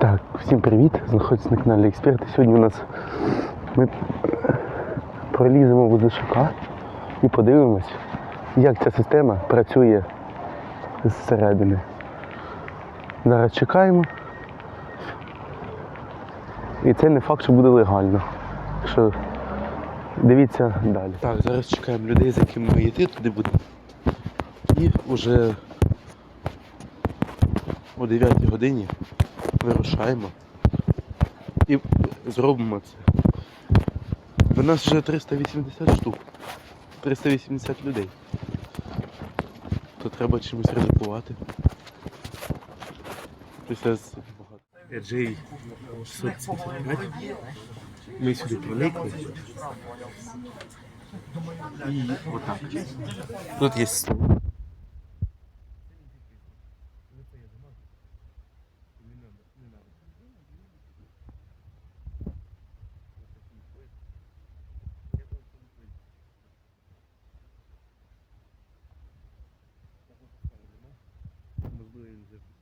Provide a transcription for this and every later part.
Так, всім привіт! Знаходиться на каналі Експерти. Сьогодні у нас ми проліземо в ЗШК і подивимось, як ця система працює зсередини. Зараз чекаємо. І це не факт, що буде легально. Що дивіться далі. Так, зараз чекаємо людей, з якими ми йти туди будемо. І вже о 9 годині вирушаємо і зробимо це. У нас вже 380 штук. 380 людей. То треба чимось ризикувати. Після 675. Ми сюди проникли. І отак. Тут є стол. influenza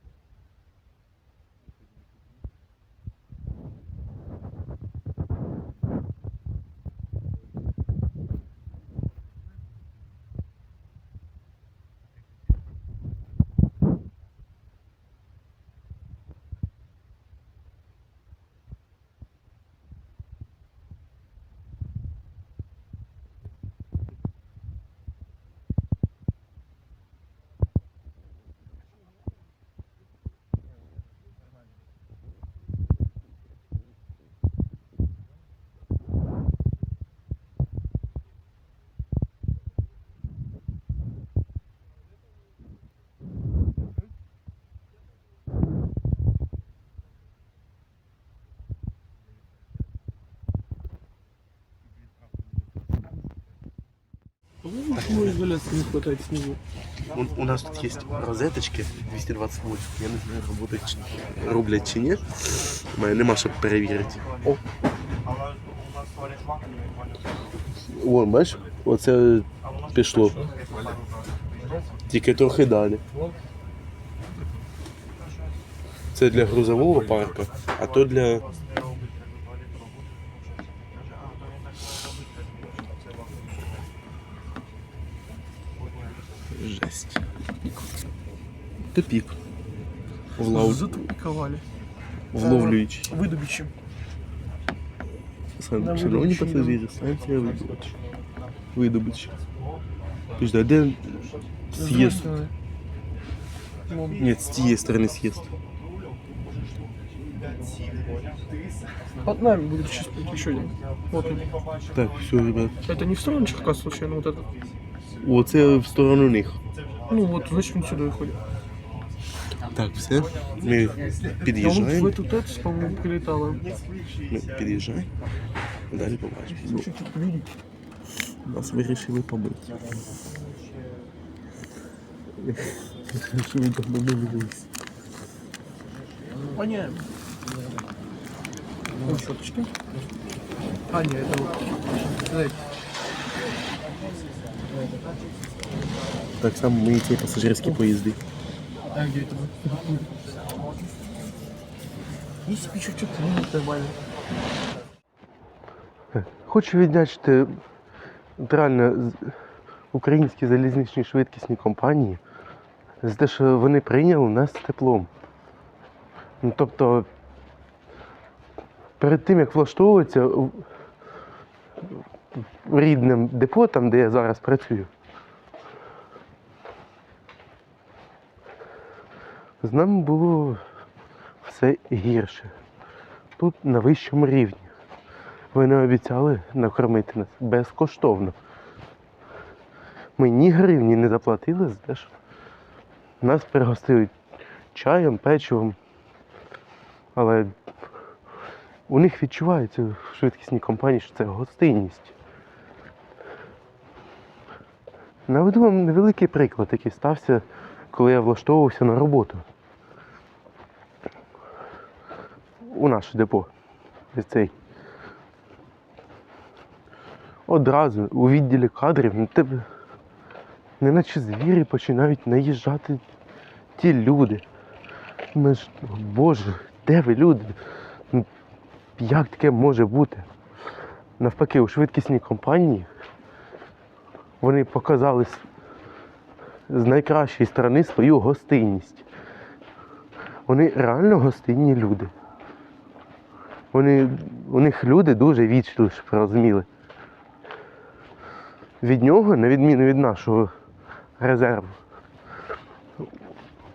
изоляции не хватает снизу? У, у нас тут есть розеточки 220 вольт. Я не знаю, чи- роблять чи ні. Мене нема щоб перевірити. О. Вон, бачиш, оце пішло. Тільки трохи далі. Це для грузового парку, а то для. Жесть. Тупік. Влов... Затупиковали. Вловлюючи. Выдубичи. Сан- На Шановні видобичі пасажири, станція видобич. Видобич. Подожди, а де з'їзд? Ні, з тієї сторони з'їзд. Под нами будет сейчас еще один. Вот он. Так, все, ребят. Это не в сторону Черкас случайно, вот это? Оце в сторону них. Ну вот, значит он сюда выходит. Так, все. Ми Я вот в під'їжджаємо. эту ТЭЦ, по-моему, прилетала. Ми під'їжджаємо. Далі побачимо. Ну, чуть-чуть видеть. Нас вирішили побити. Що ви давно не виделись? Воняем. Вот щеточки. А, нет, это вот. Так само ми і ці пасажирські поїзди. ну, нормально. Хочу віддячити реально українські залізничні швидкісні компанії за те, що вони прийняли нас з теплом. Ну, тобто, перед тим як влаштовуватися рідним депо, там, де я зараз працюю, з нами було все гірше. Тут на вищому рівні. Вони обіцяли накормити нас безкоштовно. Ми ні гривні не заплатили за те, що нас пригостили чаєм, печивом. Але у них відчувається в швидкісній компанії, що це гостинність. Наведу вам невеликий приклад, який стався, коли я влаштовувався на роботу. У наше депо. Цей одразу у відділі кадрів тебе неначе звірі починають наїжджати ті люди. Ми ж, боже, де ви люди? Як таке може бути? Навпаки, у швидкісній компанії вони показали з найкращої сторони свою гостинність. Вони реально гостинні люди. Вони, у них люди дуже вічливі, щоб розуміли. Від нього, на відміну від нашого резерву,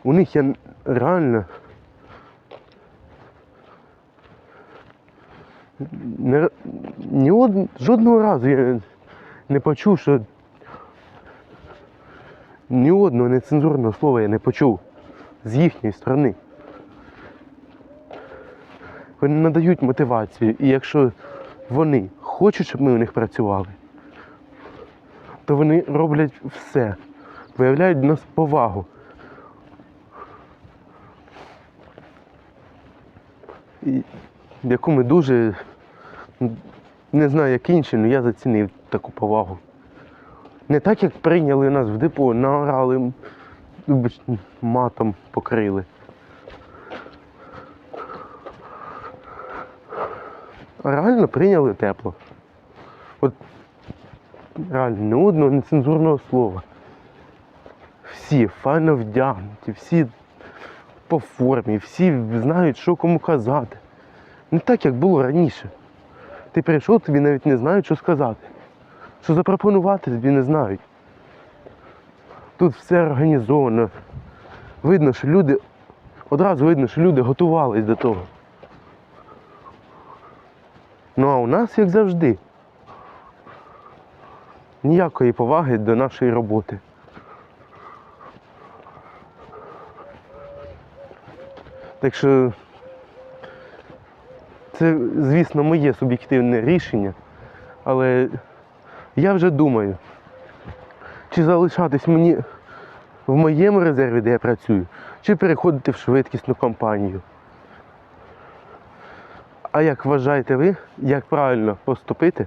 у них є реально не, ні од, жодного разу я не почув, що ні одного нецензурного слова я не почув з їхньої сторони. Вони надають мотивацію, і якщо вони хочуть, щоб ми у них працювали, то вони роблять все, виявляють до нас повагу. І, яку ми дуже не знаю, як інші, але я зацінив таку повагу. Не так, як прийняли нас в депо, наорали, матом покрили. А реально прийняли тепло. От реально, ні одного нецензурного слова. Всі файно вдягнуті, всі по формі, всі знають, що кому казати. Не так, як було раніше. Ти прийшов, тобі навіть не знають, що сказати. Що запропонувати, тобі не знають. Тут все організовано. Видно, що люди, одразу видно, що люди готувались до того. Ну а у нас, як завжди, ніякої поваги до нашої роботи. Так що це, звісно, моє суб'єктивне рішення, але я вже думаю, чи залишатись мені в моєму резерві, де я працюю, чи переходити в швидкісну компанію. А як вважаєте ви, як правильно поступити,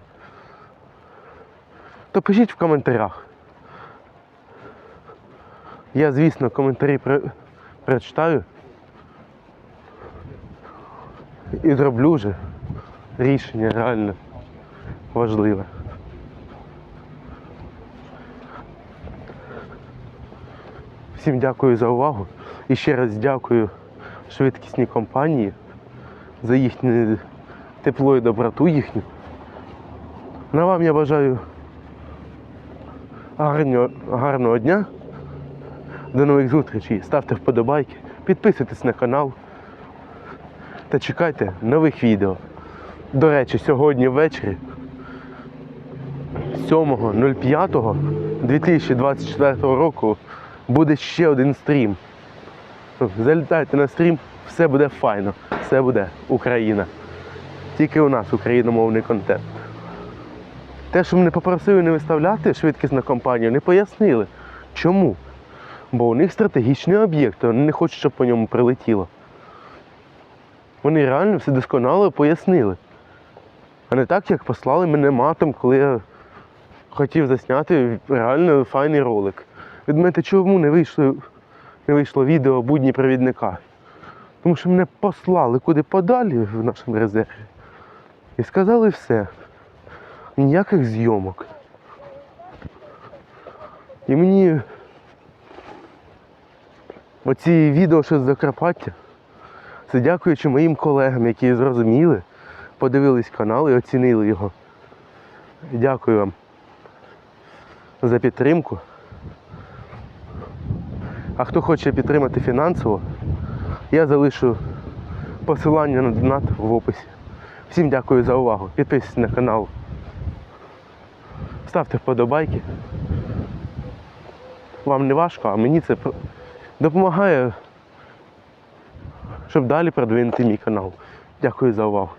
то пишіть в коментарях. Я, звісно, коментарі про- прочитаю і зроблю вже рішення реально важливе. Всім дякую за увагу. І ще раз дякую швидкісній компанії за їхнє тепло і доброту їхню. На вам я бажаю гарного, гарного дня. До нових зустрічей. Ставте вподобайки, підписуйтесь на канал та чекайте нових відео. До речі, сьогодні ввечері 7.05.2024 року буде ще один стрім. Залітайте на стрім, все буде файно, все буде Україна. Тільки у нас україномовний контент. Те, що мене попросили не виставляти швидкісну компанію, не пояснили. Чому? Бо у них стратегічний об'єкт, вони не хочуть, щоб по ньому прилетіло. Вони реально все досконало пояснили. А не так, як послали мене матом, коли я хотів засняти реально файний ролик. Від мене чому не вийшло, не вийшло відео будні провідника? Тому що мене послали куди подалі в нашому резерві. І сказали все. Ніяких зйомок. І мені оці відео, що з Закарпаття, це дякуючи моїм колегам, які зрозуміли, подивились канал і оцінили його. Дякую вам за підтримку. А хто хоче підтримати фінансово, я залишу посилання на донат в описі. Всім дякую за увагу. Підписуйтесь на канал. Ставте вподобайки. Вам не важко, а мені це допомагає, щоб далі продвинути мій канал. Дякую за увагу.